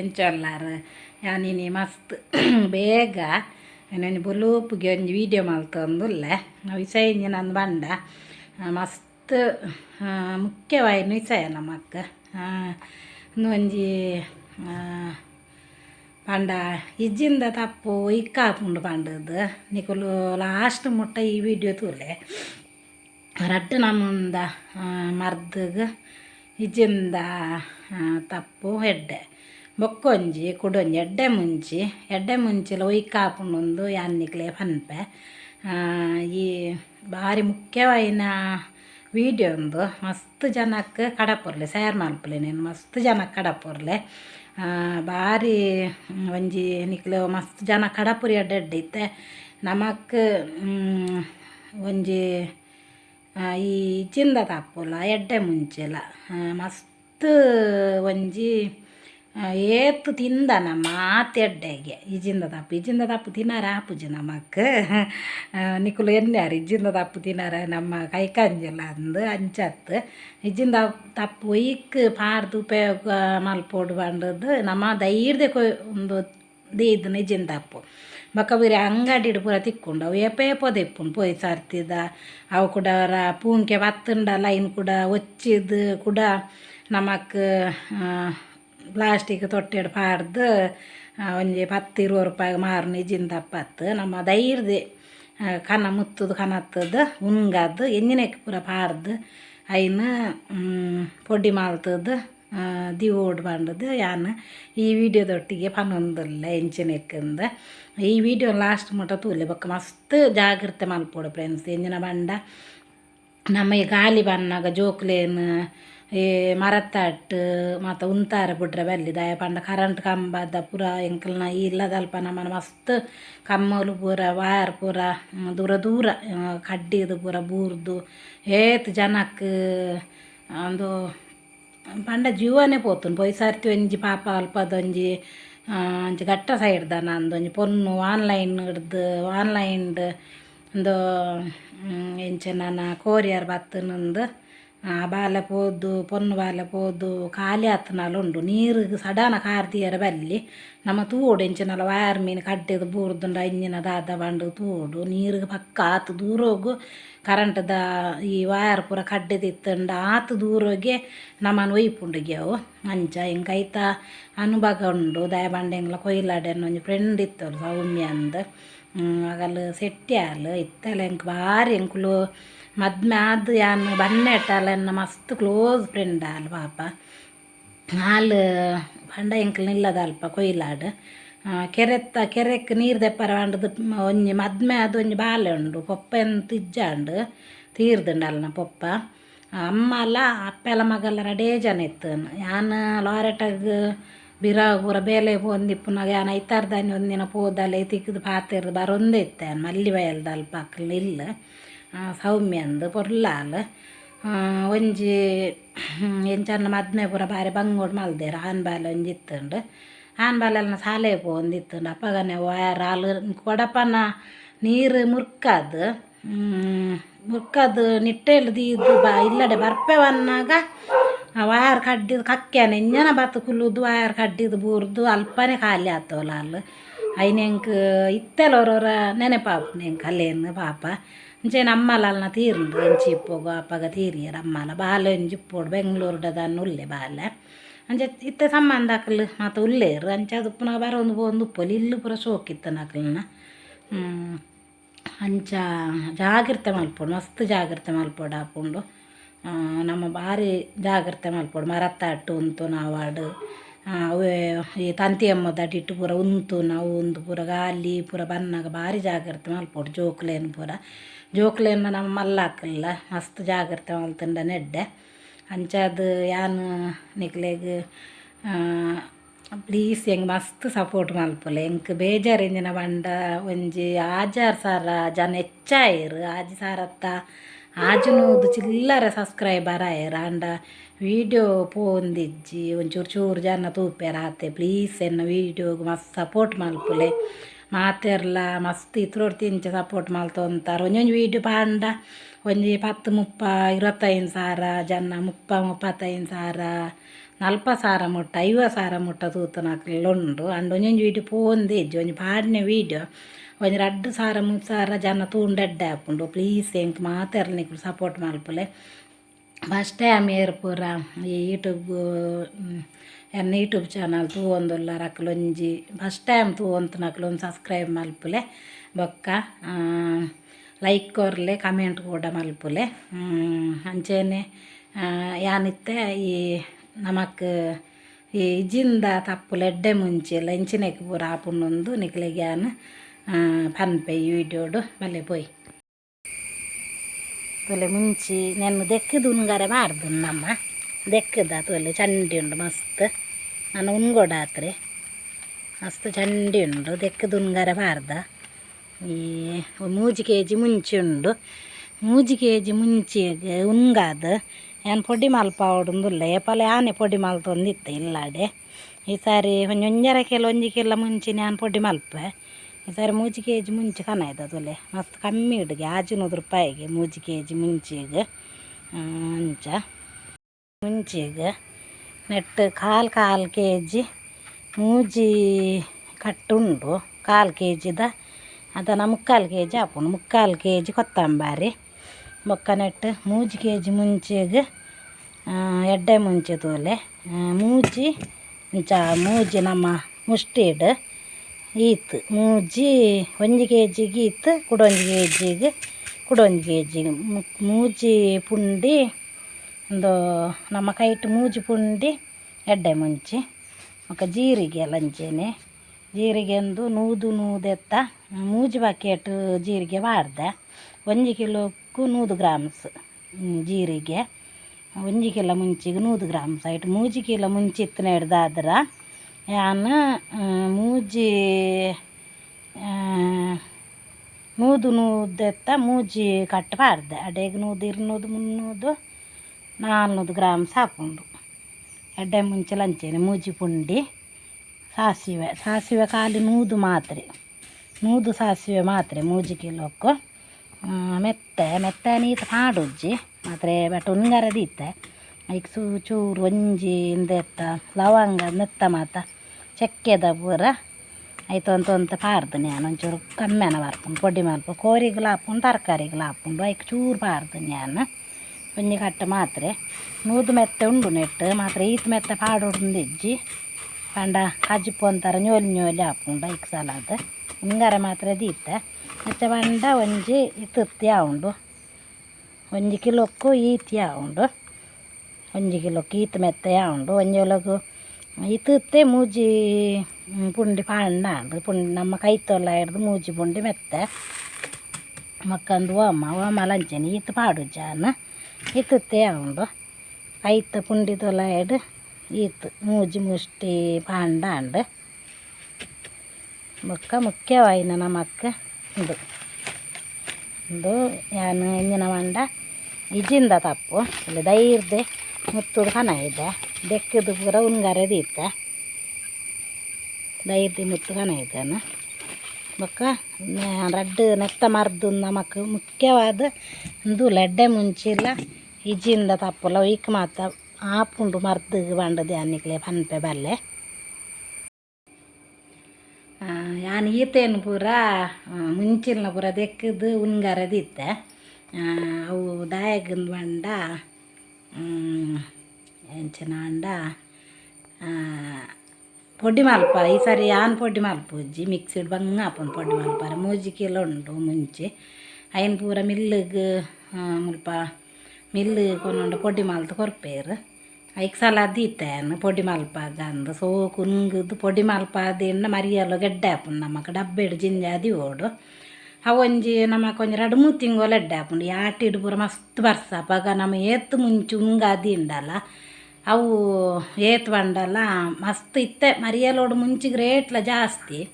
ಸೆಂಚೊಲ್ಲಾರು ಯಾನಿನಿ ಮಸ್ತ್ ಬೇಗ. ನಾನು ಬೊಲೂಪುಗೆ ಒಂಜಿ ವೀಡಿಯೋ ಮಲ್ತೊಂದುಲ್ಲ. ವಿಷಯ ನಂದು ಬಂಡ ಆ, ಮಸ್ತ್ ಆ, ಮುಖ್ಯವಾಯಿನ ವಿಷಯ ನಮಕ್ ಇನ್ನು ಒಂಜಿ ಆ, ಪಂಡ ಇಜ್ಜಿಂದ ತಪ್ಪು ಇಕ್ಕಾಪುಂಡು ಪಂಡದು. ನಿಕುಲು ಲಾಸ್ಟ್ ಮುಟ್ಟ ಈ ವಿಡಿಯೋ ತೂಲೆ. ರಡ್ಡು ನಮ್ಮಂದ ಮರ್ದಗ್ ಇಜ್ಜಿಂದ ಆ, ತಪ್ಪು ಎಡ್ಡೆ ಬೊಕ್ಕೊಂಜಿ ಕುಡೊಂಜಿ ಎಡ್ಡೆ ಮುಂಚಿ ಎಡ್ಡೆ ಮುಂಚಿಲ ಒಯ್ಕಾಪುಂಡು ಯಾನ್ನಿಕ್ಲೆ ಪನ್ಪೆ. ಈ ಭಾರಿ ಮುಖ್ಯವಾಯಿನ ವೀಡಿಯೋ ಒಂದು. ಮಸ್ತ್ ಜನಕ್ಕೆ ಕಡಪೊರ್ಲೆ ಶೇರ್ ಮಲ್ಪಲೆ ನೀನು. ಮಸ್ತ್ ಜನಕ್ಕೆ ಕಡಪೊರ್ಲೆ. ಭಾರಿ ಒಂಜಿ ನಿಕ್ಲು ಮಸ್ತ್ ಜನ ಕಡಪುರಿ ಅಡ್ಡೆ ಇತ್ತೆ. ನಮಕ್ ಹ್ಮ್, ಒಂಜಿ ಈ ಚಿಂದ ತಪ್ಪುಲ ಎಡ್ಡೆ ಮುಂಚೆಲ ಆ, ಮಸ್ತ್ ಒಂಜಿ ಆ, ಏತು ತಿಂದ ನಮ್ಮ ಆತೆಡ್ಡೆಗೆ ಇಜಿಂದ ತಪ್ಪು ಇಜಿಂದ ತಪ್ಪು ತಿನ್ನಾರ ಆಪುಜಿ ನಮಕ್ ಆ, ನಿಕುಲು ಎನ್ಯಾರು ಇಜಿಂದ ತಪ್ಪು ತಿನ್ನಾರ ನಮ್ಮ ಕೈ ಕಂಜಿಲ್ಲ ಅಂದು ಅಂಚತ್ತು. ಇಜ್ಜಿಂದ ತಪ್ಪು ಒಯ್ಕ್ ಪಾಡ್ದು ಉಪಯೋಗ ಮಲ್ಪೋಡು ಬಂಡದ್ದು ನಮ್ಮ ಧೈರ್ಯ ಕೊ ಒಂದು ದೀದ್ ನಿಜಿಂದ ತಪ್ಪು ಬೇರೆ ಅಂಗಡಿ ಪೂರ ತಿಕ್ಕೊಂಡು ಅವು ಏಪ ಏಪೋ ಇಪ್ಪುಂಡು ಪೋಯಿ ಅವು ಕೂಡ ಅವರ ಪೂಂಕೆ ಬತ್ತುಂಡ ಲೈನ್ ಕೂಡ ಒಚ್ಚಿದ್ ಕೂಡ ನಮಕ್ ಪ್ಲಾಸ್ಟಿಕ್ ತೊಟ್ಟೆಡು ಪಾಡ್ದು ಒಂಜಿ ಪತ್ತು ರೂಪಾಯಿ ರೂಪಾಯಿಗೆ ಮಾರ್ನಿ ಜಿಂದಪ್ಪತ್ತು ನಮ್ಮ ಧೈರ್ಯದೆ ಕನ ಮುತ್ತದು ಕನತ್ತದು ಉಂಗದ್ದು ಎಂಜಿನಕ್ಕೆ ಪೂರ ಪಾಡ್ದು, ಐನ ಪೊಡಿ ಮಾಲ್ತದ್ದು ದಿವೋಡ್ ಬಂಡದು, ಯಾನ್ ಈ ವಿಡಿಯೋದೊಟ್ಟಿಗೆ ಪನ್ನೊಂದುಲ್ಲ ಎಂಚಿನಕ್ಕಿಂದ. ಈ ವಿಡಿಯೋ ಲಾಸ್ಟ್ ಮಟ್ಟ ತೂಲೆ ಬೊಕ್ಕ ಮಸ್ತ್ ಜಾಗ್ರತೆ ಮಲ್ಪೋಡು ಫ್ರೆಂಡ್ಸ್ ಎಂಜಿನ ಬಂಡ ನಮ್ಮ ಈ ಗಾಲಿ ಬನ್ನಾಗ ಜೋಕ್ಲೇನ್ ಈ ಮರತ್ತಾಟ್ ಮತ್ತು ಉಂತಾರ ಬಿಡ್ರೆ ಬಲ್ಲಿ, ದಯ ಪಂಡ ಕರೆಂಟ್ ಕಂಬದ ಪೂರ ಎಂಕಲ್ನ ಇಲ್ಲದಲ್ಪ ನಮ್ಮನ ಮಸ್ತ್ ಕಮ್ಮಲು ಪೂರ ವಾಯರ್ ಪೂರ, ದೂರ ದೂರ ಕಡ್ಡಿದು ಪೂರ, ಬೂರ್ದು, ಏತ್ ಜನಕ್ಕೆ ಒಂದು ಪಂಡ ಜೀವನೇ ಪೋತುಂಡು ಪೊಯ್ ಸರ್ತಿ ಒಂಜಿ ಪಾಪ ಅಲ್ಪದೊಂಜಿ ಒಂಜಿ ಗಟ್ಟ ಸೈಡ್ದ ನಂದು ಒಂಜಿ ಪೊನ್ನು ಆನ್ಲೈನ್ ಹಿಡ್ದು ಆನ್ಲೈನ್ಡ್ ಒಂದು ಎಂಚ ನಾನು ಕೋರಿಯರ್ ಬತ್ತನಂದು ಆ ಬಾಲೆ ಪೋದು ಪೊನ್ನು ಬಾಲೆ ಪೋದು ಖಾಲಿ ಆತನಾಲ ಉಂಡು ನೀರು ಸಡಾನ ಕಾರ್ತಿಯರ ಬಲ್ಲಿ ನಮ್ಮ ತೂಡು ಎಂಚಿನಲ ವಯರ್ ಮೀನು ಕಡ್ಡೆದು ಬೂರ್ದುಂಡ ಇಂಜಿನ ದಾದ ಬಂಡು ತೂಡು ನೀರಿಗೆ ಪಕ್ಕ ಆತು ದೂರ ಹೋಗು ಕರೆಂಟ್ದ ಈ ವಯರ್ ಪೂರ ಕಡ್ಡೆದಿತ್ತಂಡ ಆತು ದೂರ ಹೋಗಿ ನಮ್ಮನ್ನು ಒಯ್ಪುಂಡಿಗೆ ಅವು ಅಂಚ ಹಿಂಗೆ ಐತ ಅನುಭವ ಉಂಡು ದಯ ಬಂಡೆಂಗ್ಲ ಕೊಯ್ಲಾಡೆನ್ ಒಂದು ಫ್ರೆಂಡ್ ಇತ್ತು ಸೌಮ್ಯ ಅಂದು ಆಗಲ್ಲ ಸೆಟ್ಟಿ ಆಲ್ ಇತ್ತಲ್ಲ ಹೆಂಗೆ ಭಾರಿ ಮದ್ಮೆ ಆದ್ ಯಾನ್ ಬನ್ನೆಟ್ಟಲ್ಲ ಮಸ್ತ್ ಕ್ಲೋಸ್ ಫ್ರೆಂಡ ಅಲ್ಲ ಪಾಪ. ಹಾಲು ಬಂಡ ಎಂಕಲ್ ನಿಲ್ಲದ ಅಲ್ಪ ಕೊಯ್ಲಾಡ್ ಕೆರೆತ್ತ, ಕೆರೆಕ್ ನೀರು ದೆಪ್ಪರ ಬಂಡದು ಒಂಜಿ ಮದ್ಮೆ ಅದು ಒಂಜಿ ಬಾಲೆ ಉಂಡು. ಪೊಪ್ಪ ಎಂತ ಇಜ್ಜಾಂಡು ತೀರ್ದುಂಡಲ್ಲ ಪೊಪ್ಪ. ಅಮ್ಮ ಅಲ್ಲ ಅಪ್ಪೆಲ ಮಗಲ್ಲ ರಡೇ ಜನ ಇತ್ತು ಯಾನ್ ಲಾರೆಟಗ್ ಬಿರಾಗುರ ಬೇಲೆ ಪೋಂದಿಪ್ಪುನಾಗ ಯಾನ್ ಐತಾರ್ದಾನಿ ಒಂದಿನ ಪೋದಲೆ ತಿಕ್ಕದು ಪಾತಿರ್ದು ಬರೊಂದೇ ಇತ್ತೆ ಮಲ್ಲಿ ಬಯಲ್ದ ಅಲ್ಪ ಅಕ್ಕಲ್ ಇಲ್ಲ ಆ, ಸೌಮ್ಯ ಅಂದು ಪೊರ್ಲಾಲ್ ಒಂಜಿ ಎಂಚನ್ನ ಮದ್ಮೆ ಪೂರ ಬಾರಿ ಬಂಗೋಡು ಮಲ್ದೆರ್ ಆನ್ ಬಾಲ ಒಂಜಿ ಇತ್ತುಂಡು ಆನ್ ಬಾಲೆಲ್ನ ಸಾಲೆ ಪೋಂದಿತ್ತುಂಡು ಅಪ್ಪಗನೆ ಹಾಲು ಕೊಡಪನ ನೀರು ಮುರ್ಕದು ಮುರ್ಕದು ನಿಟ್ಟೆಲ್ ದೀದು ಬಾ ಇಲ್ಲಡೆ ಬರ್ಪೆವನ್ನಾಗ ವಯರ್ ಕಡ್ಡಿದು ಕಕ್ಕ್ಯಾನ ಇಂಜನ ಬತ್ತು ಕುಲ್ಲುದು ವಯರ್ ಕಡ್ಡಿದು ಬೂರ್ದು ಅಲ್ಪನೆ ಖಾಲಿ ಆತವಲ್ಲ ಅಲ್ಲಿ ಐನೆಂಕ್ ನೆನೆ ಪಾಪ ಅಲ್ಲೇನು ಪಾಪ. ಇಂಚೆ ನಮ್ಮಲಲ್ನ ತೀರ್ಂಡು ಎಂಚಿ ಇಪ್ಪೋಗು ಅಪ್ಪಗ ತೀರಿಯರ್ ಅಮ್ಮಲ ಬಾಲೆ ಒಂಜಿ ಇಪ್ಪೋಡು ಬೆಂಗ್ಳೂರ್ಡದನ್ನ ಉಲ್ಲೆ ಬಾಲೆ ಅಂಚೆ ಇತ್ತೆ ಸಂಬಂಧ ಅಕ್ಕಲು ಮತ್ತು ಉಲ್ಲೇರು ಅಂಚೆ ಅದು ಪುನಃ ಬರೋದು ಒಂದು ಉಪ್ಪಲ್ಲಿ ಇಲ್ಲು ಪೂರ ಸೋಕಿತ್ತು ನಕಲ್ನ ಅಂಚ ಜಾಗ್ರತೆ ಮಲ್ಪೊಡು ಮಸ್ತ್ ಜಾಗ್ರತೆ ಮಲ್ಪೊಡು ಆಪುಂಡು ಆ, ನಮ್ಮ ಭಾರಿ ಜಾಗ್ರತೆ ಮಲ್ಪೊಡು ಮರತ್ತಾಟ್ಟು ಉಂತು ನಾವಾಡು ಆ, ಅವೇ, ಈ ತಂತಿ ಅಮ್ಮ ಇಟ್ಟು ಪೂರ ಉಂತು, ನಾವು ಉಂದು ಪೂರ ಗಾಲಿ, ಪೂರ ಬನ್ನಾಗ ಭಾರಿ ಜಾಗ್ರತೆ ಮಲ್ಪೊಡು ಜೋಕ್ಲೇನ್ ಪೂರ. ಜೋಕ್ಲೇನ ನಮ್ಮ ಮಲ್ಲಾಕಲ್ಲ, ಮಸ್ತ್ ಜಾಗ್ರತೆ ಮಲ್ತಂಡ ನೆಡ್ಡೆ. ಅಂಚದು ಯಾನ್ ನಿಕ್ಲೆಗ್ ಪ್ಲೀಸ್ ಹೆಂಗೆ ಮಸ್ತ್ ಸಪೋರ್ಟ್ ಮಲ್ಪೊಲೆ. ಎಂಕ್ ಬೇಜಾರು ಎಂಜಿನ ಬಂಡ ಒಂಜಿ ಆಜಾರ್ ಸಾರ ಜನ ಹೆಚ್ಚಾಯಿರು, ಆಜಿ ಸಾರತ್ತ ಆಜನೂದು ಚಿಲ್ಲರೆ ಸಬ್ಸ್ಕ್ರೈಬರ್ ಆಯರು. ಅಂಡ ವಿಡಿಯೋ ಪೋಂದಿಜ್ಜಿ, ಒಂಚೂರು ಚೂರು ಜನ ತೂಪೆರ ಆತೆ ಪ್ಲೀಸ್ ಎನ್ನ ವೀಡಿಯೋಗೆ ಮಸ್ತ್ ಸಪೋರ್ಟ್ ಮಲ್ಪುಲೆ ಮಾತೆರ್ಲ ಮಸ್ತ್ ಇತ್ರೋಡ್ ತಿಂಚ ಸಪೋರ್ಟ್ ಮಲ್ತೊಂತಾರ ಒಂಜೊಂಜಿ ವೀಡಿಯೋ ಪಾಂಡ, ಒಂಜಿ ಪತ್ತು ಮುಪ್ಪ ಇರುವತ್ತೈದು ಸಾರ, ಜನ ಮುಪ್ಪ ಮುಪ್ಪತ್ತೈದು ಸಾರ, ನಲ್ಪ ಸಾರ ಮುಟ್ಟ ಐವ ಸಾರ ಮುಟ್ಟ ತೂತನಕ್ಲುಂಡು ಅಂಡ್ ಒಂಜೊಂಜಿ ವೀಡಿಯೋ ಪೋಂದಿಜ್ಜಿ, ಒಂಜಿ ಪಾಡ್ನೆ ವೀಡಿಯೋ ಒಂಜಿ ರಡ್ಡ್ ಸಾರ, ಮೂರು ಸಾರ ಜನ ತೂಂಡೆಡ್ಡೆ ಆಪುಂಡು ಪ್ಲೀಸ್ ಎಂಕ್ ಮಾತೆರ್ನಿಕ್ಲು ಸಪೋರ್ಟ್ ಮಲ್ಪುಲೆ ಫಸ್ಟ್ ಟೈಮ್ ಏರ್ ಪೂರ, ಈ ಯೂಟ್ಯೂಬ್ ಎನ್ನ ಯೂಟ್ಯೂಬ್ ಚಾನಲ್ ತೂವೊಂದುಲ್ಲ ರಕ್ಲೊಂಜಿ. ಫಸ್ಟ್ ಟೈಮ್ ತೂವೊಂತು ನಕ್ಲೊಂದು ಸಬ್ಸ್ಕ್ರೈಬ್ ಮಲ್ಪುಲೆ, ಬೊಕ್ಕ ಲೈಕ್ ಕೊರ್ಲೆ ಕಮೆಂಟ್ ಕೂಡ ಮಲ್ಪುಲೆ. ಅಂಚೆನೆ ಯಾನಿತ್ತೆ, ಈ ನಮಕ್, ಈ ಇಜ್ಜಿಂದ ತಪ್ಪುಲು ಎಡ್ಡೆ ಮುಂಚೆಲ್ಲ ಇಂಚಿನೆಕ್ ಪೂರ ಆಪುಂಡೊಂದು ನಿಕ್ಲೆಗ್ ಯಾನ್ ಪನ್ಪೆ ಈ ವಿಡಿಯೋಡು ಬಲ್ಲೆ ಪೋಯ್. ತೊಲೆ ಮುಂಚಿ ನೆನ್ನು ದೆಕ್ಕದ ಉನ್ಗಾರೆ ಮಾಡ್ದು ನಮ್ಮ ದೆಕ್ಕದ ತೊಲೆ ಚಂಡಿ ಉಂಡು ಮಸ್ತ್ ನಾನು ಉನ್ಗೊಡ ಆತ್ರಿ ಮಸ್ತ್ ಚಂಡಿ ಉಂಡು ದೆಕ್ಕದ ಉನ್ಗಾರೆ ಬಾರ್ದ ಈ ಮೂಜಿ ಕೆ ಜಿ ಮುಂಚೆ ಉಂಡು ಮೂಜಿ ಕೆ ಜಿ ಮುಂಚೆಗೆ ಉನ್ಗಾದ ಏನು ಪೊಡಿ ಮಲ್ಪ ಆವಡುಂದುಲ್ಲ ಏಪಲ ಆನೆ ಪೊಡಿ ಮಲ್ತೊಂದಿತ್ತೆ ಇಲ್ಲಾಡೆ ಈ ಸಾರಿ ಒಂಜಿ ಒಂಜರ ಕೆಲ ಒಂಜಿ ಕೆಲ ಮುಂಚೆ ನಾನು ಪೊಡಿ ಮಲ್ಪೆ ಸಾರಿ ಮೂಜಿ ಕೆ ಜಿ ಮುಂಚೆ ಕನಾಯ್ತು ಅದಲ್ಲೇ ಮಸ್ತ್ ಕಮ್ಮಿ ಇಡ್ಗೆ, ಆಜಿನೂರು ರೂಪಾಯಿಗೆ ಮೂಜಿ ಕೆ ಜಿ ಮುಂಚೆಗೆ ಅಂಚ. ಮುಂಚೆಗೆ ನೆಟ್ಟು ಕಾಲು ಕಾಲು ಕೆ ಜಿ ಮೂಜಿ ಕಟ್ಟುಂಡು ಕಾಲು ಕೆ ಜಿದ ಅದನ್ನು ಮುಕ್ಕಾಲು ಕೆ ಜಿ ಹಾಕೊಂಡು ಮುಕ್ಕಾಲು ಕೆ ಜಿ ಕೊತ್ತಂಬರಿ. ಬೊಕ್ಕ ನೆಟ್ಟು ಮೂಜಿ ಕೆ ಜಿ ಮುಂಚೆಗೆ ಎಡ್ಡೆ ಮುಂಚೆ ತೋಲೆ. ಮೂಜಿ ಇಂಚ ಮೂಜಿ ನಮ್ಮ ಮುಸ್ಟಿಡ್ ಈತ್. ಮೂಜಿ ಒಂಜಿ ಕೆ ಜಿಗೆ ಈತ್, ಕುಡೊಂಜಿ ಕೆ ಜಿಗೆ ಕುಡೊಂಜಿ ಕೆ ಜಿಗೆ ಮೂಜಿ ಪುಂಡಿ, ಒಂದು ನಮ್ಮ ಕೈಟ್ ಮೂಜಿ ಪುಂಡಿ, ಎಡ್ಡೆ ಮುಂಚಿ ಮಕ್ಕ ಜೀರಿಗೆ ಲಂಚೇನೆ. ಜೀರಿಗೆ ಒಂದು ನೂದು ನೂದೆತ್ತ, ಮೂಜಿ ಬಕೆಟ್ ಜೀರಿಗೆ ಬಾರ್ದ ಒಂಜಿ ಕಿಲೋಕ್ಕೂ ನೂದು ಗ್ರಾಮ್ಸ್ ಜೀರಿಗೆ. ಒಂಜಿ ಕಿಲೋ ಮುಂಚಿಗೆ ನೂದು ಗ್ರಾಮ್ಸ್ ಆಯ್ತು. ಮೂಜಿ ಕಿಲೋ ಮುಂಚಿತ್ತು ಹಿಡ್ದಾದ್ರೆ ಯಾನು ಮೂಜಿ ನೂದು ನೂದೆತ್ತ ಮೂಜಿ ಕಟ್ಟು ಪಾಡ್ದೆ ಅಡೆಗ್ ನೂದು ಇರ್ನೂದು ಮುನ್ನೂದು, ನಾಲ್ನೂದು ಗ್ರಾಮ್ಸ್ ಹಾಕೊಂಡು ಎಡ್ಡೆ ಮುಂಚೆ ಲಂಚೇನೆ, ಮೂಜಿ ಪುಂಡಿ, ಸಾಸಿವೆ. ಸಾಸಿವೆ ಖಾಲಿ ನೂದು ಮಾತ್ರ. ನೂದು ಸಾಸಿವೆ ಮಾತ್ರ ಮೂಜಿ ಕಿಲೋಕ್ಕೂ. ಮೆತ್ತೆ ಮೆತ್ತೆ ನೀತು ಪಾಡುಜ್ಜಿ ಮಾತ್ರ ಬಟ್ ಉಂಗರ ದೀತೆ ಐಕ್ ಸೂ ಚೂರು ಒಂಜಿ ಇಂದೆತ್ತ, ಲವಂಗ, ಮೆತ್ತ ಮಾತ. ಚಕ್ಕೆದ ಪೂರ ಐತ ಅಂತ ಪಾರ್ದು ನಾನು. ಒಂಚೂರು ಕಮ್ಮಿನ ಪಾರ್ದು. ಪೊಡಿ ಮಲ್ಪ ಕೋರಿಗೆ ಹಾಕೊಂಡು ತರಕಾರಿಗೆ ಹಾಕೊಂಡು ಐಕ್ ಚೂರು ಪಾರ್ದು ನಾನು. ಒಂಜಿ ಕಟ್ಟ ಮಾತ್ರ. ನೂದು ಮೆತ್ತ ಉಂಡು ನೆಟ್ಟು. ಮಾತ್ರ ಈತ ಮೆತ್ತ ಪಾಡುಂದಿಜ್ಜಿ ಪಂಡ ಅಜ್ಜಿಪ್ಪು ಅಂತಾರ ನೋಲಿ ಜೋಲಿ ಹಾಕೊಂಡು ಐಕ್ ಸಲಾದ. ಹಿಂಗಾರ ಮಾತ್ರ ದೀತ ಮತ್ತು ಪಂಡ ಒಂಜಿ ಇತ್ತಿ ಆವುಂಡು ಒಂಜಿ ಕಿಲೋಕ್ಕೂ ಈತಿ ಆವುಂಡು ಒಂಜಿ ಕಿಲೋಕ್ಕೆ ಈತ ಮೆತ್ತ ಆವುಂಡು ಒಂಜಿ ಒಳಗು ಇತ್ತುತ್ತೆ ಮೂಜಿ ಪುಂಡಿ ಪಾಂಡ ಅಂಡು ಪುಂಡಿ ನಮ್ಮ ಕೈತೊಲ್ಲ ಹಿಡ್ದು ಮೂಜಿ ಪುಂಡಿ ಮೆತ್ತೆ ಮಕ್ಕಂದು ಓಮ ಓಮ ಲಂಚನೆ ಈತ್ ಪಾಡು ಜಾನ ಇತ್ತುತ್ತೆ ಆವುಂಡು ಕೈತ ಪುಂಡಿ ತೊಲ ಹಿಡ್ ಈತ್ ಮೂಜಿ ಮುಷ್ಟಿ ಪಾಂಡ ಅಂಡು ಬೊಕ್ಕ ಮುಖ್ಯವಾಯಿನ ನಮಕ್ ಇದು ಇದು ಯಾನು ಎಂಜಿನ ಮಂಡ ಇಜಿಂದ ತಪ್ಪು ಇಲ್ಲಿ ದೈರ್ದೆ ಮುತ್ತುದು ಕನ ಇದೆ ಬೆಕ್ಕದು ಪೂರ ಉಂಗಾರೆ ಇತ್ತ. ದೈದಿ ಮುತ್ತು ಕನ ಇದ್ದಾನ. ಬೊಕ್ಕ ರಡ್ಡು ನೆತ್ತ ಮರ್ದು ನಮಕ್ ಮುಖ್ಯವಾದ ಒಂದು ಲಡ್ಡೆ ಮುಂಚಿಲ್ಲ ಇಜಿಂದ ತಪ್ಪಲ್ಲ ಈಕ್ ಮಾತ ಆಪುಂಡು ಮರ್ದು ಬಂಡ ಅನ್ನಿಕ್ಲೆ ಪನ್ಪೆ ಬಲ್ಲೆ. ಯಾನ್ ಈತೇನು ಪೂರ ಮುಂಚಿನ ಪೂರ ದೆಕ್ಕದು ಉನ್ಗರದಿತ್ತೆ ಅವು ದಾಯಗಿಂದ ಬಂಡ ಎಂಚಿನ ಅಂಡ ಪೊಡಿ ಮಲ್ಪ, ಈ ಸಾರಿ ಯಾನ್ ಪೊಡಿ ಮಲ್ಪುಜ್ಜಿ ಮಿಕ್ಸಿಡ್ ಬಂಗ ಆಪುಂಡು ಪೊಡಿ ಮಲ್ಪಾರೆ ಮೂಜಿ ಕಿಲೋ ಉಂಡು ಮುಂಚೆ. ಅಯ್ಯನ ಪೂರ ಮಿಲ್ಲಿಗೆ ಮುಲ್ಪ ಮಿಲ್ಲು ಕೊನೊಂಡು ಪೊಡಿ ಮಲ್ತು ಕೊರ್ಪೇರು. ಐಕ್ ಸಲ ದೀತೆನ್ ಪೊಡಿ ಮಲ್ಪಾಗ ಅಂದು ಸೋ ಕುನ್ಗುದು ಪೊಡಿ ಮಲ್ಪಾದಿಂದ ಮರಿಯಲು ಗೆಡ್ಡೆ ಆಪುಂಡು ನಮಕ್ ಡಬ್ಬೆಡು ಜಿಂಜಾದಿ ಓಡು. ಅವೊಂಜಿ ನಮಕ್ ಒಂಜಿ ಎರಡು ಮೂರು ತಿಂಗಳು ಎಡ್ಡೆ ಆಪುಂಡು ಯಾಟಿಡು ಪೂರ ಮಸ್ತ್ ಬರ್ಸಪಾಗ ನಮ್ಮ ಏತ್ ಮುಂಚೆ ಉಂಗಾದಿ ಉಂಡಲ್ಲ ಅವು ಏತ್ ಬಂಡಲ್ಲ ಮಸ್ತ್ ಇತ್ತೆ. ಮರಿಯಲೋಡು ಮುಂಚಿಗೆ ರೇಟ್ಲ ಜಾಸ್ತಿ.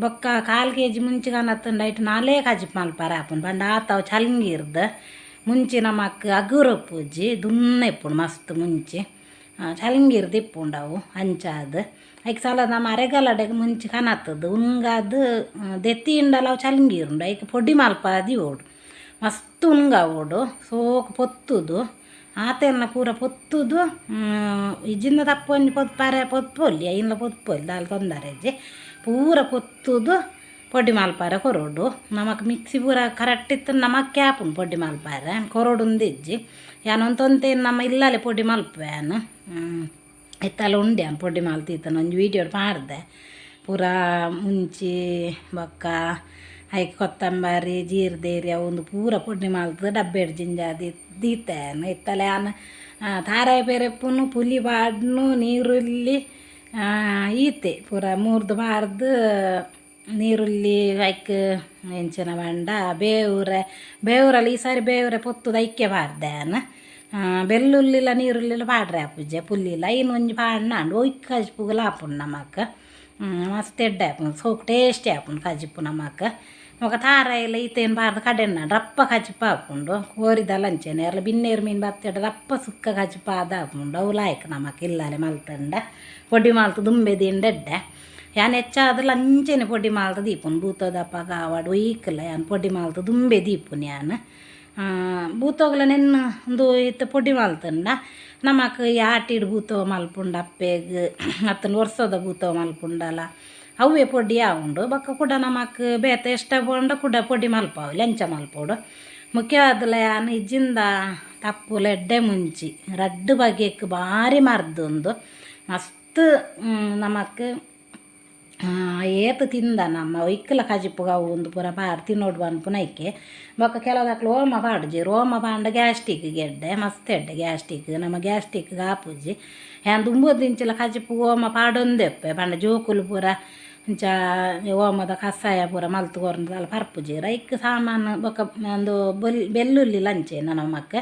ಬೊಕ್ಕ ಕಾಲು ಕೆ ಜಿ ಮುಂಚಿಗೆ ಅನ್ನತ್ತಂಡ ಐಟ್ ನಾಲೇ ಕಜಿಪ್ ಮಲ್ಪಾರ ಆಪುಂಡು. ಬಂಡ ಆತವು ಚಲ್ಂಗಿರ್ದು ಮುಂಚೆ ನಮಕ್ ಅಗುರ ಪೂಜಿ ದುನ್ನ ಇಪ್ಪುಂಡು ಮಸ್ತ್ ಮುಂಚೆ. ಚಲಂಗಿರ್ದು ಇಪ್ಪುಂಡವು ಅಂಚಾದ. ಐಕ್ ಸಲ ನಮ್ಮ ಅರೆಗಲಡೆಗೆ ಮುಂಚೆ ಕನತ್ತದು ಉಂಗಾದ ದೆತ್ತಿ ಇಂಡಲ ಅವು ಐಕ್ ಪೊಡಿ ಮಲ್ಪಾದಿ ಓಡು. ಮಸ್ತ್ ಉಂಗ ಓಡು. ಸೋಕು ಪೊತ್ತುದು. ಆತೆಲ್ಲ ಪೂರ ಪೊತ್ತುದು ಇಜಿಂದ ತಪ್ಪೊಂಜಿ ಪೊತ್ಪಾರೆ ಪೊತ್ಪೊಲ್ಲಿ ಐನ್ಲ ಪೊತ್ಪೊಲ್ಲಿ ದಾಲ್ ತೊಂದರೆಜ್ಜಿ ಪೂರ ಪೊತ್ತುದು ಪೊಡ್ಡಿ ಮಾಲ್ಪಾರೆ ಕೊರೋಡು. ನಮಕ್ ಮಿಕ್ಸಿ ಪೂರ ಕರೆಕ್ಟ್ ಇತ್ತು, ನಮಕ್ ಕ್ಯಾಪುನ್ ಪೊಡ್ಡಿ ಮಾಲ್ಪಾರೆ ಕೊರೋಡು ಉಂದಿಜ್ಜಿ ಯಾನೊಂದು ತೊಂದೆ ನಮ್ಮ ಇಲ್ಲಲೆ ಪೊಡ್ಡಿ ಮಲ್ಪೇನು ಇತ್ತಲ್ಲ ಉಂಡೆ ಪೊಡ್ಡಿ ಮಾಲ್ತಿತ್ತನ ಒಂದು ವೀಡಿಯೋ ಮಾಡಿದೆ ಪೂರ ಮುಂಚಿ ಬೊಕ್ಕ ಐಕ್ ಕೊತ್ತಂಬರಿ, ಜೀರ್ದೇರಿ ಅವೊಂದು ಪೂರ ಪೊಡ್ಡಿ ಮಾಲ್ತದ ಡಬ್ಬೆಡ್ ಜಿಂಜಾದಿ ದೀತೇನು ಇತ್ತಲೆ ಅನ್ನ ತಾರಾಯಿ ಪೆರೆಪ್ಪುನು ಪುಲಿ ಬಾಡ್ನು, ನೀರುಳ್ಳಿ ಈತೆ ಪೂರ ಮೂರ್ದು ಬಾರ್ದು, ನೀರುಳ್ಳಿ, ಐಕ್, ಎಂಚಿನ ಬಂಡ, ಬೇವ್ರೆ, ಬೇವ್ರಲ್ಲಿ ಈ ಸಾರಿ ಬೇವ್ರೆ ಪೊತ್ತು ದೈಕ್ಯ ಬಾರ್ದೇನು. ಬೆಲ್ಲುಲ್ಲಿಲ್ಲ ನೀರುಳ್ಳಿಲ್ಲ ಬಾಡ್ರೆ ಆಪುಜೆ ಪುಲ್ಲಿಲ್ಲ ಒಂಜಿ ಅಂಡು ಒಯ್ ಕಜ್ಪುಗಲ ಆಪುಂಡು ನಮಕ್ ಮಸ್ತ್ ಎಡ್ಡೆ ಆಪುಂಡು ಸೋಕ್ ಟೇಸ್ಟಿ ಆಪುಂಡು ಕಜಿಪು ನಮಕ್ ఒక తారాయిలు ಇತ್ತೇನು ಬಾರ್ದು ಕಡೆನ ರಪ್ಪ ಕಜಿಪ ಹಾಕೊಂಡು ಕೋರಿದ ಲಂಚನೆ. ಎಲ್ಲ ಬಿನ್ನೇರು ಮೀನ್ ಬತ್ತಿಡ ರಪ್ಪ ಸುಕ್ಕ ಕಜಿಪ ಅದ ಹಾಕೊಂಡು ಅವು ಲಾಯ್ಕ ನಮಕ್ ಇಲ್ಲಾಲೆ ಮಲ್ತಂಡ. ಪೊಡಿ ಮಾಲ್ತು ದುಂಬೆ ದಿಂಡೆಡ್ಡೆ. ಯಾನ್ ಹೆಚ್ಚಾದ ಲಂಚನೆ ಪೊಡಿ ಮಾಲ್ತು ದೀಪುನ್. ಬೂತೋದಪ್ಪ ಗಾವಾಡು ಈಕಲ್ಲ ಯಾನ್ ಪೊಡಿ ಮಾಲ್ತು ದುಂಬೆ ದೀಪುನ್ ಯಾನ್. ಬೂತೋಗ್ಲ ನೆನ್ನ ಒಂದು ಇತ್ತ ಪೊಡಿ ಮಲ್ತಂಡ. ನಮಕ್ ಯಾಟಿಡ್ ಬೂತೋ ಮಲ್ಪುಂಡ ಅಪ್ಪೆಗ್ ಅತ್ತನ ಒರ್ಸೋದ ಬೂತೋ ಮಲ್ಪುಂಡಲ್ಲ ಅವೇ ಪೊಡಿ ಆವುಂಡು ಬಕ್ಕ ಕೂಡ ನಮಕ್ ಬೇತೆ ಇಷ್ಟ ಬಂಡ ಕೂಡ ಪೊಡಿ ಮಲ್ಪಾವು, ಲೆಂಚ ಮಲ್ಪೋಡು. ಮುಖ್ಯ ಯಾನು ಇಜ್ಜಿಂದ ತಪ್ಪು ಲೆಡ್ಡೆ ಮುಂಚಿ, ರಡ್ಡು ಬಗೆಕ್ ಭಾರಿ ಮರ್ದೊಂದು ಮಸ್ತ್ ನಮಕ್ ಏತು ತಿಂದ ನಮ್ಮ ಇಕ್ಕಲ ಕಜಿಪ್ಪುಗ ಒಂದು ಪೂರ ಬಾರ್ ತಿನ್ನೋಡು ಬನ್ಪು ಬಕ್ಕ ಬೊಕ್ಕ ಕೆಲವದಾಕ್ಲು ಓಮ ಪಾಡುಜಿ, ರೋಮ ಪಾಂಡ ಗ್ಯಾಸ್ಟಿಕ್ ಗೆಡ್ಡೆ, ಮಸ್ತ್ ಎಡ್ಡೆ ಗ್ಯಾಸ್ಟಿಕ್ ನಮ್ಮ ಗ್ಯಾಸ್ಟಿಕ್ ಆಪುಜಿ ಹ್ಯಾನ್ ದಿಂಚಲ ಕಜಿಪ್ಪು ಓಮ ಪಾಡೊಂದೆಪ್ಪೆ, ಪಂಡ ಜೋಕುಲು ಪೂರ ಇಂಚ ಓಮದ ಕಷಾಯ ಪೂರ ಮಲ್ತುಕೊರ್ದು ಪರ್ಪುಜಿ. ರೈಕ್ ಸಾಮಾನು ಬೊಕ್ಕ ಒಂದು ಬೊಲ್ ಲಂಚೆ ಲಂಚೇನ ನಮ್ಮಕ್ಕೆ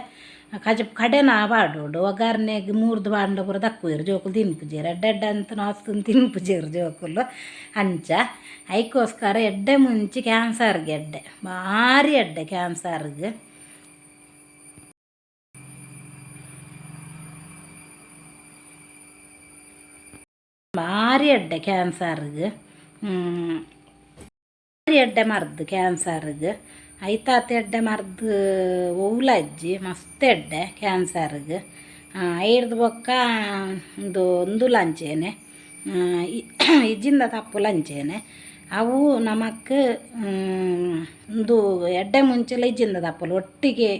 ಕಜ ಕಡೆನ ಬಾಡೋಡು ಒಗ್ಗರ್ನೆಗ್ ಮೂರ್ದು ಬಾಂಡ ಪೂರ ದಕ್ಕುಯಿರು ಜೋಕುಲು ತಿನ್ಪುಜೀರ ಎಡ್ಡೆಡ್ಡ ಅಂತ ಮಸ್ತ್ ತಿನ್ಪುಜೀರು ಜೋಕುಲು ಅಂಚ. ಐಕೋಸ್ಕರ ಎಡ್ಡೆ ಮುಂಚೆ ಕ್ಯಾನ್ಸರ್ಗೆ ಎಡ್ಡೆ. ಭಾರಿ ಎಡ್ಡೆ ಕ್ಯಾನ್ಸರ್ಗೆ. ಭಾರಿ ಎಡ್ಡೆ ಕ್ಯಾನ್ಸರ್ಗೆ. ಎಡ್ಡೆ ಮರ್ದು ಕ್ಯಾನ್ಸರ್ಗೆ ಐತಾತ ಎಡ್ಡೆ ಮರ್ದು ಒವ್ಲಜ್ಜಿ ಮಸ್ತ್ ಎಡ್ಡೆ ಕ್ಯಾನ್ಸರ್ಗೆ ಐಡ್ದು ಬೊಕ್ಕ ಒಂದು ಒಂದು ಲಂಚೇನೆ. ಇಜ್ಜಿಂದ ತಪ್ಪು ಲಂಚೇನೆ. ಅವು ನಮಕ್ಕೆ ಒಂದು ಎಡ್ಡೆ ಮುಂಚೆಲ್ಲ ಇಜ್ಜಿಂದ ತಪ್ಪಲು ಒಟ್ಟಿಗೆ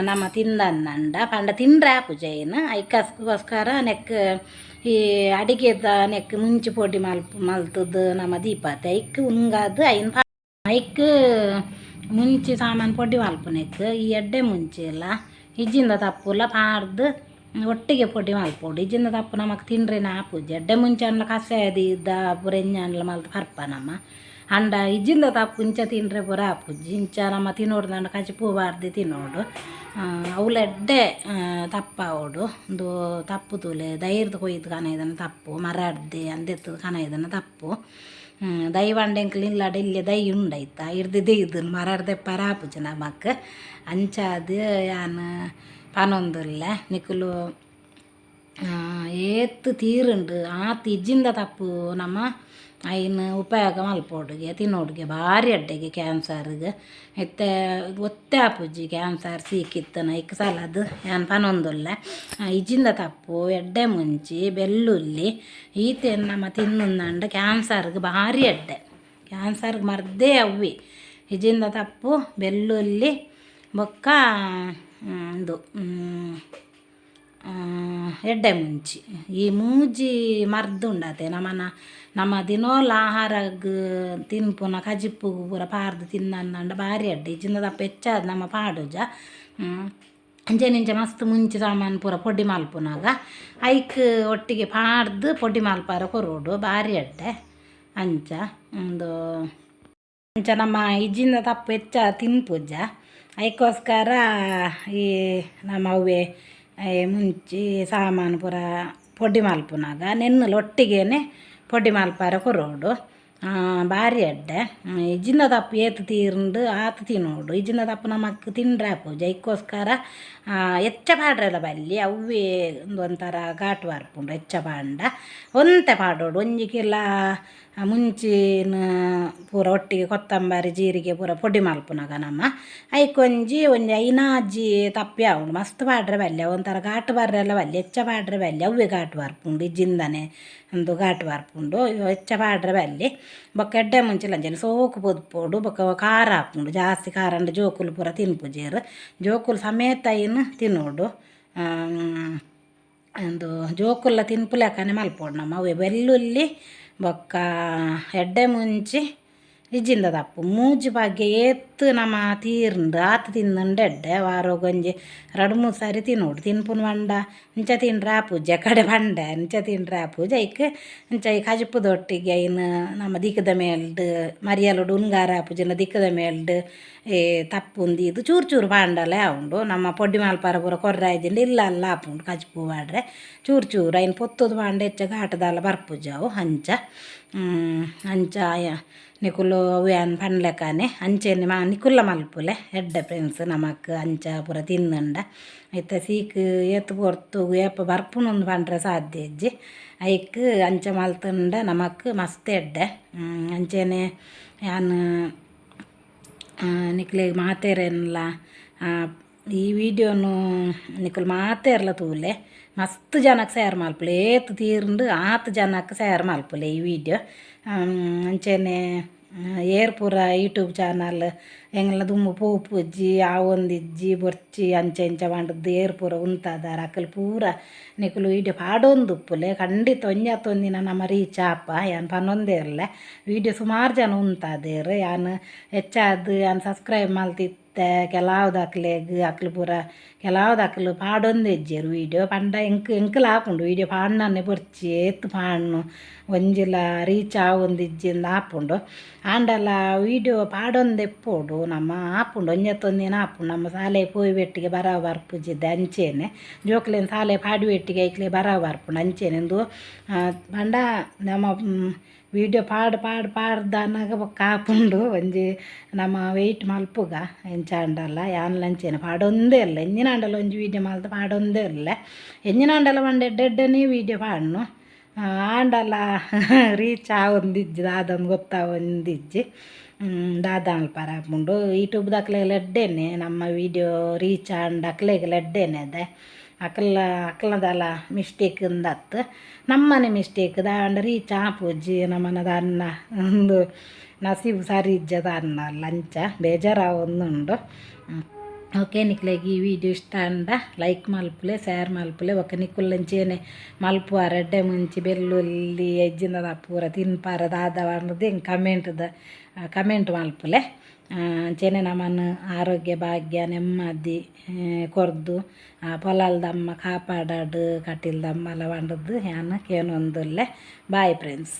ನಮ್ಮ ತಿಂದನ್ನಂಡ ಪಂಡ ತಿಂಡ್ರೆ ಆಪುಜೈನ ಐಕಸ್ಗೋಸ್ಕರ ನೆಕ್ ಈ ಅಡಿಗೆದ ನೆಕ್ ಮುಂಚೆ ಪೊಡಿ ಮಲ್ಪ್ ಮಲ್ತದ್ದು ನಮ್ಮ ದೀಪಾತೆ. ಐಕ್ ಉಂಗಾದು ಐನ್ ಐಕ್ ಮುಂಚೆ ಸಾಮಾನು ಪೊಡಿ ಮಲ್ಪುನೆಕ್ ಈ ಎಡ್ಡೆ ಮುಂಚೆ ಎಲ್ಲ ಇಜ್ಜಿಂದ ತಪ್ಪುಲ್ಲ ಪಾಡ್ದು ಒಟ್ಟಿಗೆ ಪೊಡಿ ಮಲ್ಪೋಡು ಇಜ್ಜಿಂದ ತಪ್ಪು ನಮಕ್ ತಿಂಡ್ರೆನ ಆಪುಜಿ ಎಡ್ಡೆ ಮುಂಚೆ ಅನ್ಲ ಕಸಾಯದಿ ಇದ್ದ ಪುರೆಂಜ ಅನ್ಲ ಮಲ್ತು ಪರ್ಪ ನಮ್ಮ. ಅಂಡ ಇಜ್ಜಿಂದ ತಪ್ಪು ಇಂಚ ತಿಂಡ್ರೆ ಪೂರ ಆಪುಜಿ ಇಂಚ ನಮ್ಮ ತಿನ್ನೋಡು ದಂಡ ಕಚಿ ಪೂವಾರ್ದು ತಿನ್ನೋಡು. ಅವಳು ಎಡ್ಡೆ ತಪ್ಪ ಅವಡು. ಒಂದು ತಪ್ಪು ತೂಲೆ, ದೈರ್ದು ಕೊಯ್ದು ಕನ ಇದನ್ನ ತಪ್ಪು, ಮರ ಅಡ್ದೆ ಅಂದೆತ್ತದ ಕನ ಇದನ್ನ ತಪ್ಪು. ದೈ ಬಂಡೆಂಕ್ಲು ಇಲ್ಲಾಡ ಇಲ್ಲೇ ದೈ ಉಂಡೈತ. ಇರ್ದು ದೇಯ್ದು ಮರ ಅರ್ದೆಪ್ಪರ ಆಪುಜಿ ನಮಕ್. ಅಂಚಾದ ಯಾನ್, ಪನೊಂದುಲ್ಲ, ನಿಕುಲು ಏತ್ ತೀರುಂಡು. ಆತ್ ಇಜ್ಜಿಂದ ತಪ್ಪು ನಮ್ಮ ಐನ್ ಉಪಯೋಗ ಮಲ್ಪೋಡುಗೆ ತಿನ್ನೋಡುಗೆ, ಭಾರಿ ಅಡ್ಡೆಗೆ ಕ್ಯಾನ್ಸರ್ಗೆ. ಇತ್ತೆ ಒತ್ತೆ ಆಪುಜಿ ಕ್ಯಾನ್ಸರ್ ಸೀಕಿತ್ತನ ಇಕ್ ಸಲದ್, ಏನು ಪನೊಂದುಲ್ಲ. ಇಜ್ಜಿಂದ ತಪ್ಪು, ಎಡ್ಡೆ ಮುಂಚಿ ಬೆಳ್ಳುಳ್ಳಿ ಈತೆ ನಮ್ಮ ತಿನ್ನುಂದಂಡ ಕ್ಯಾನ್ಸರ್ಗೆ ಭಾರಿ ಅಡ್ಡೆ. ಕ್ಯಾನ್ಸರ್ಗೆ ಮರ್ದೇ ಅವ್ವಿ. ಇಜ್ಜಿಂದ ತಪ್ಪು ಬೆಳ್ಳುಳ್ಳಿ ಬೊಕ್ಕ ಇದು ಎಡ್ಡೆ ಮುಂಚಿ. ಈ ಮೂಜಿ ಮರ್ದುಂಡತೆ. ನಮ್ಮನ ನಮ್ಮ ದಿನೋಲ ಆಹಾರಗ್ ತಿನ್ಪುನ ಕಜಿಪ್ಪು ಪೂರ ಪಾರ್ದು ತಿನ್ನಂಡ ಭಾರಿ ಅಡ್ಡೆ. ಇಜ್ಜಿಂದ ದಪ್ಪ ಹೆಚ್ಚಾದ ನಮ್ಮ ಪಾಡುಜ. ಇಂಚೆ ಮಸ್ತ್ ಮುಂಚೆ ಸಾಮಾನು ಪೂರ ಪೊಡಿ ಮಾಲ್ಪುನಾಗ. ಐಕ್ ಒಟ್ಟಿಗೆ ಪಾಡ್ದು ಪೊಡಿ ಮಾಲ್ಪಾರ ಕೊರೋಡು. ಭಾರಿ ಅಡ್ಡೆ. ಅಂಚ, ಒಂದು, ಅಂಚ ನಮ್ಮ ಇಜ್ಜಿಂದ ತಪ್ಪು ಹೆಚ್ಚ ತಿನ್ಪುಜ ಐಕೋಸ್ಕರ ಈ ನಮ್ಮ ಅವೇ ಮುಂಚಿ ಸಾಮಾನು ಪೂರ ಪೊಡಿ ಮಲ್ಪುನಾಗ ನೆನ್ನಲು ಒಟ್ಟಿಗೇನೆ ಪೊಡಿ ಮಲ್ಪಾರ ಕೊರೋಡು. ಎಡ್ಡೆ ಹ್ಮ್, ಇಜ್ಜಿನ ದಪ್ಪು ಏತು ತೀರ್ಂಡು ಆತು ತಿನ್ನೋಡು ಇಜ್ಜಿನ ದಪ್ಪು ನಮಕ್ ತಿಂಡ್ರೆ ಪೂಜ ಇಕ್ಕೋಸ್ಕರ ಎಚ್ಚ ಪಾಡ್ರೆಲ್ಲ ಬಲ್ಲಿ. ಅವೇ ಒಂಥರ ಘಾಟ್ ವಾರ್ಪುಂಡು ಎಚ್ಚ ಪಾಂಡ. ಒಂತೆ ಪಾಡೋಡು. ಒಂಜಿಗೆಲ್ಲ ಮುಂಚಿನ ಪೂರ ಒಟ್ಟಿಗೆ ಕೊತ್ತಂಬರಿ ಜೀರಿಗೆ ಪೂರ ಪೊಡಿ ಮಲ್ಪುನಗ ನಮ್ಮ. ಐಕೊಂಜಿ ಒಂಜಿ ಐನಾಜಿ ತಪ್ಪಿ ಆವುಂಡು ಮಸ್ತ್ ಪಾಡ್ರೆ ಬಲ್ಲಿ. ಒಂಥರ ಘಾಟ್ ಬರ್ರೆಲ್ಲ ಬಲ್ಲಿ. ಹೆಚ್ಚ ಪಾಡ್ರೆ ಬಲ್ಲೆ. ಅವೇ ಘಾಟ್ ಬರ್ಪುಂಡು ಇಜ್ಜಿಂದನೆ ಒಂದು ಘಾಟ್ ಬಾರ್ಪುಂಡು ಹೆಚ್ಚ ಪಾಡ್ರೆ ಬಲ್ಲಿ. ಬೊಕ್ಕ ಎಡ್ಡೆ ಮುಂಚಿಲಂಜಲಿ ಸೋಕು ಪೊದ್ಪೋಡು ಬೊಕ್ಕ ಖಾರ ಹಾಕೊಂಡು ಜಾಸ್ತಿ ಖಾರ ಅಂಡ್ ಜೋಕುಲು ಪೂರ ತಿನ್ಪುಜೇರು ಜೋಕುಲು ಸಮೇತ ಏನು ತಿನ್ನೋಡು. ಒಂದು ಜೋಕುಲ್ಲ ತಿನ್ಪುಲೆಕ್ಕನೆ ಮಲ್ಪೋಡು ನಮ್ಮ ಅವೆ ಬೆಳ್ಳುಳ್ಳಿ ಬೊಕ್ಕ ಎಡ್ಡೆ ಮುಂಚಿ ಇಜ್ಜಿಂದ ದಪ್ಪು ಮೂಜಿ ಬಗ್ಗೆ ಎತ್ತು ನಮ್ಮ ತೀರ್ಂಡು ಆತು ತಿಂದುಂಡು ಎಡ್ಡೆ ವಾರೋಗೊಂಜಿ ಎರಡು ಮೂರು ಸಾರಿ ತಿನ್ನೋಡು. ತಿನ್ಪುನ ಬಂಡ ಇಂಚ ತಿಂಡ್ರೆ ಆಪುಜೆ ಕಡೆ ಬಂಡೆ ಇಂಚ ತಿಂಡ್ರೆ ಆಪುಜ ಐಕ್ ಇಂಚ ಈ ಕಜಪುದೊಟ್ಟಿಗೆ ಐನು ನಮ್ಮ ದಿಕ್ಕದ ಮೇಲ್ಡ್ ಮರಿಯಲುಡು ಉಂಗಾರ ಆಪುಜಿನ ದಿಕ್ಕದ ಮೇಲ್ಡ್ ಏ ತಪ್ಪುಂದು ಇದು ಚೂರು ಚೂರು ಪಾಂಡಲೆ ಆವುಂಡು ನಮ್ಮ ಪೊಡ್ಡಿ ಮಾಲ್ಪಾರ ಪೂರ ಕೊರ್ರಾಯ್ದಿಂಡು ಇಲ್ಲ ಅಲ್ಲ ಆಪುಂಡು ಕಜ್ಪು ಪಾಡ್ರೆ ಚೂರು ಚೂರು. ಐನು ಪೊತ್ತುದು ಪಾಂಡ ಹೆಚ್ಚ ಘಾಟದಲ್ಲ ಬರ್ಪುಜಾವು ಹಂಚ. ಹ್ಮ್, ಅಂಚ వ్యాన్ ನಿಕುಲು అంచెని మా ನಿಕುಲ್ಲ ಮಲ್ಪುಲೆ ಎಡ್ಡೆ ಫ್ರೆಂಡ್ಸ್ ನಮಕ್ ಅಂಚ ಪೂರ ತಿನ್ನಂಡ ಐತ ಸೀಕ್ ಏತ್ ಪೊರ್ತು ಏಪ ಬರ್ಪುನೊಂದು ಪಂಡ್ರೆ ಸಾಧ್ಯ ಇಜ್ಜಿ. ಐಕ್ ಅಂಚ ಮಲ್ತಂಡ ನಮಕ್ ಮಸ್ತ್ ಎಡ್ಡೆ. ಅಂಚೆನೆ ಯಾನ್ ನಿಕ್ಲೆಗ್ ಮಾತೇರೆನ್ಲ ಈ ವಿಡಿಯೋನು ನಿಕುಲು ಮಾತೇರ್ಲ ತೂಲೆ. ಮಸ್ತ್ ಜನಕ್ಕೆ ಶೇರ್ ಮಲ್ಪುಲೆ. ಏತ್ ತೀರ್ಂಡು ಆತ್ ಜನಕ್ಕೆ ಶೇರ್ ಮಲ್ಪುಲೆ ಈ ವಿಡಿಯೋ. ಅಂಚೆನೆ ಏರ್ ಪೂರ ಯೂಟ್ಯೂಬ್ ಚಾನಲ್ ಎಂಗ್ಲ ದುಮ್ಮ ಪೂಪುಜ್ಜಿ ಆ ಆವೊಂದಿಜ್ಜಿ ಬೊರ್ಚಿ, ಅಂಚೆ ಇಂಚ ಮಾಡದ್ದು ಏರ್ ಪೂರ ಉಂತಾದಾರ ಅಕ್ಕಲ್ ಪೂರ ನಿಕುಲು ವಿಡಿಯೋ ಪಾಡೊಂದು ಉಪ್ಪುಲೆ ಖಂಡಿತ ಒಂಜಾತೊಂದಿನ ನಮ್ಮ ರೀಚ್ ಆಪ, ಯಾನ್ ಪನ್ನೊಂದೇ ಇರಲೆ. ವಿಡಿಯೋ ಸುಮಾರು ಜನ ಉಂತಾದೇರು, ಯಾನ್ ಹೆಚ್ಚಾದ, ಯಾನ್ ಸಬ್ಸ್ಕ್ರೈಬ್ ಮಲ್ತಿತ್ತೆ. ಕೆಲವ್ದು ಅಕ್ಲೆಗ್ ಅಕ್ಲು ಪೂರ ಕೆಲವ್ದು ಅಕ್ಲು ಪಾಡೊಂದು ಹೆಜ್ಜೆರು. ವಿಡಿಯೋ ಪಂಡ ಎಂಕ್ ಎಂಕಲ್ ಹಾಪುಂಡು ವಿಡಿಯೋ ಪಾಡ್ನನ್ನೇ ಬೊರ್ಚಿ ಏತ್ ಪಾಡ್ನು. ಒಂಜಿಲ ರೀಚ್ ಆವೊಂದು ಇಜ್ಜಿಂದ ಆಪುಂಡು ಆಂಡಲ ವಿಡಿಯೋ ಪಾಡೊಂದು ಎಪ್ಪೋಡು ನಮ್ಮ ಆಪುಂಡು ಒಂಜತ್ತೊಂದಿನ ಆಪುಂಡು ನಮ್ಮ ಸಾಲೆ ಪೋಯಿ ಬೆಟ್ಟಿಗೆ ಬರ ಬರ್ಪುಜಿದ್ದೆ ಅಂಚೆನೆ. ಜೋಕ್ಲೆನ್ ಸಾಲೆ ಪಾಡಿ ಬೆಟ್ಟಿಗೆ ಐಕ್ಲೆ ಬರ ಬರ್ಪುಂಡು ಅಂಚೆನೆ. ಒಂದು ಆ, ಪಂಡ ನಮ್ಮ ಮ್, ವಿಡಿಯೋ ಪಾಡ್ ಪಾಡ್ ಪಾಡ್ದಾನಾಗ ಬೊಕ್ಕ ಆಪುಂಡು ಒಂಜಿ ನಮ್ಮ ವೆಯ್ಟ್ ಮಲ್ಪುಗ ಎಂಚಾಂಡಲ್ಲ ಯಾನ್ಲಂಚೇನೆ ಪಾಡೊಂದೇ ಇಲ್ಲ ಎಂಜಿನಾಂಡಲ ಒಂಜಿ ವೀಡಿಯೋ ಮಲ್ತ ಪಾಡೊಂದೇ ಇಲ್ಲ ಎಂಜಿನಾಂಡಲ ಮಂಡೆ ಎಡ್ಡೆಡ್ಡನೇ ವೀಡಿಯೋ ಪಾಡ್ನು ಆ, ಆಂಡಲ ರೀಚ್ ಆವೊಂದಿಜ್ಜಿ ದಾದಂದು ಗೊತ್ತಾ ಒಂದಿಜ್ಜಿ ದಾದ ಅಲ್ಪಾರ ಹಾಪುಂಡು ಯೂಟ್ಯೂಬ್ ದಾಖಲೆಗೆ ಎಡ್ಡೆನೆ ನಮ್ಮ ವಿಡಿಯೋ ರೀಚ್ ಆಂಡ್ ಅಕ್ಲೆಗೆ ಎಡ್ಡೆನೆ ಅದೇ ಅಕಲ್ಲ ಅಕ್ಲದಲ್ಲ ಮಿಸ್ಟೇಕ್ ಇಂದತ್ತು ನಮ್ಮನೆ ಮಿಸ್ಟೇಕ್ ದಾಂಡ ರೀಚ್ ಆಪುಜ್ಜಿ ನಮ್ಮನದ ಅನ್ನ. ಒಂದು ನಸೀಬು ಸರಿ ಇಜ್ಜದ ಅನ್ನ, ಲಂಚ ಬೇಜಾರಾವೊಂದುಂಡು ಓಕೆ ನಿಕ್ಲೆಗ್ ಈ ವಿಡಿಯೋ ಇಷ್ಟ ಅಂಡ ಲೈಕ್ ಮಲ್ಪುಲೆ ಶೇರ್ ಮಲ್ಪುಲೆ. ಒಕ್ಕ ನಿಕ್ಕುಲ್ಲಂಚೇನೆ ಮಲ್ಪುವ ರೆಡ್ಡೆ ಮುಂಚಿ ಬೆಳ್ಳುಳ್ಳಿ ಎಜ್ಜಿನ ಪೂರ ತಿನ್ಪಾರ ದಾದ ಕಮೆಂಟ್ದ ಕಮೆಂಟ್ ಕಮೆಂಟ್ದ ಕಮೆಂಟ್ ಮಲ್ಪುಲೆ ಅಂಚೆನೆ ನಮ್ಮನ್ನು ಆರೋಗ್ಯ ಭಾಗ್ಯ ನೆಮ್ಮದಿ ಕೊರ್ದು పొలాలదమ్మ కాపాడాడు కట్టిలదమ్మ అలా వండద్దు యాన కేనొందుల్లే బాయ్ ఫ్రెండ్స్